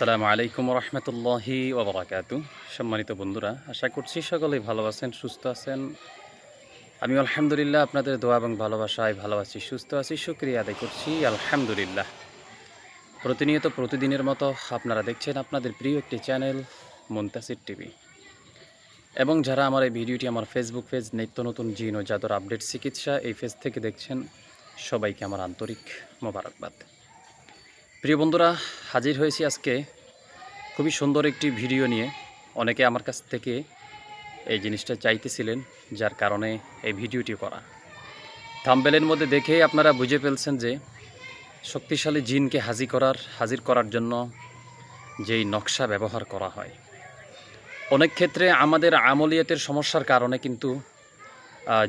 আসসালামু আলাইকুম রহমতুল্লাহি ওবরাকাতু। সম্মানিত বন্ধুরা, আশা করছি সকলেই ভালো আছেন, সুস্থ আছেন। আমি আলহামদুলিল্লাহ আপনাদের দোয়া এবং ভালোবাসায় ভালো আছি, সুস্থ আছি সুক্রিয়া আদায় করছি, আলহামদুলিল্লাহ। প্রতিনিয়ত প্রতিদিনের মতো আপনারা দেখছেন আপনাদের প্রিয় একটি চ্যানেল, মুন্তাসির টিভি। এবং যারা আমার এই ভিডিওটি আমার ফেসবুক পেজ নিত্য নতুন জিন ও জাদর আপডেট চিকিৎসা এই পেজ থেকে দেখছেন, সবাইকে আমার আন্তরিক মোবারকবাদ। প্রিয় বন্ধুরা, হাজির হয়েছি আজকে খুবই সুন্দর একটি ভিডিও নিয়ে। অনেকে আমার কাছ থেকে এই জিনিসটা চাইতেছিলেন, যার কারণে এই ভিডিওটি করা। থাম্বেলের মধ্যে দেখেই আপনারা বুঝে ফেলছেন যে শক্তিশালী জিনকে হাজির করার হাজির করার জন্য যেই নকশা ব্যবহার করা হয়। অনেক ক্ষেত্রে আমাদের আমলিয়াতের সমস্যার কারণে কিন্তু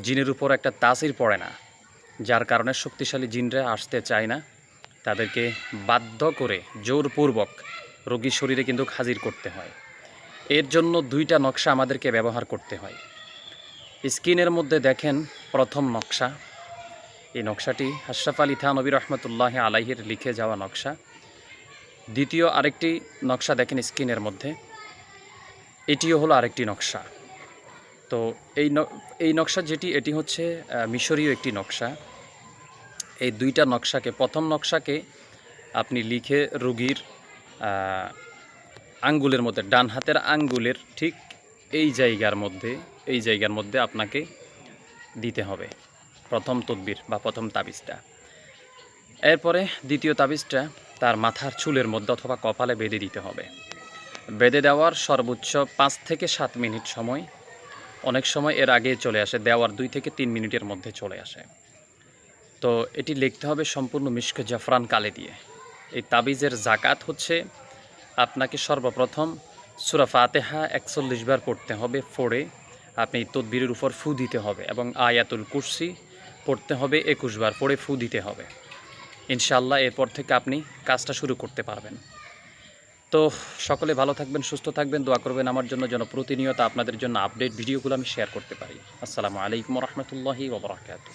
জিনের উপর একটা তাসির পড়ে না, যার কারণে শক্তিশালী জিনরা আসতে চায় না। তাদেরকে বাধ্য করে জোরপূর্বক রোগীর শরীরে কিন্তু হাজির করতে হয়। এর জন্য দুইটা নকশা আমাদেরকে ব্যবহার করতে হয়। স্ক্রিনের মধ্যে দেখেন প্রথম নকশা। এই নকশাটি আশরাফ আলী থানবী রহমতুল্লাহ আলাইহির লিখে যাওয়া নকশা। দ্বিতীয় আরেকটি নকশা দেখেন স্ক্রিনের মধ্যে। এটিও হলো আরেকটি নকশা। তো এই এই নকশা যেটি, এটি হচ্ছে মিশরীয় একটি নকশা। এই দুইটা নকশাকে, প্রথম নকশাকে আপনি লিখে রুগীর আঙ্গুলের মধ্যে, ডান হাতের আঙ্গুলের ঠিক এই জায়গার মধ্যে, এই জায়গার মধ্যে আপনাকে দিতে হবে প্রথম তদবির বা প্রথম তাবিজটা। এরপরে দ্বিতীয় তাবিজটা তার মাথার চুলের মধ্যে অথবা কপালে বেঁধে দিতে হবে। বেঁধে দেওয়ার সর্বোচ্চ পাঁচ থেকে সাত মিনিট সময়, অনেক সময় এর আগে চলে আসে, দেওয়ার দুই থেকে তিন মিনিটের মধ্যে চলে আসে। তো এটি লিখতে হবে সম্পূর্ণ মিষ্ক জাফরান কালে দিয়ে। এই তাবিজের জাকাত হচ্ছে আপনাকে সর্বপ্রথম সুরা ফাতেহা একচল্লিশ বার পড়তে হবে ফোড়ে আপনি তদবিরের উপর ফু দিতে হবে এবং আয়াতুল কুরসি পড়তে হবে একুশ বার পড়ে ফু দিতে হবে। ইনশাল্লাহ এরপর থেকে আপনি কাজটা শুরু করতে পারবেন। তো সকলে ভালো থাকবেন, সুস্থ থাকবেন, দোয়া করবেন। আমার জন্য যেন প্রতিনিয়ত আপনাদের জন্য আপডেট ভিডিওগুলো আমি শেয়ার করতে পারি। আসসালামু আলাইকুম রহমতুল্লাহি ওবরাকাতু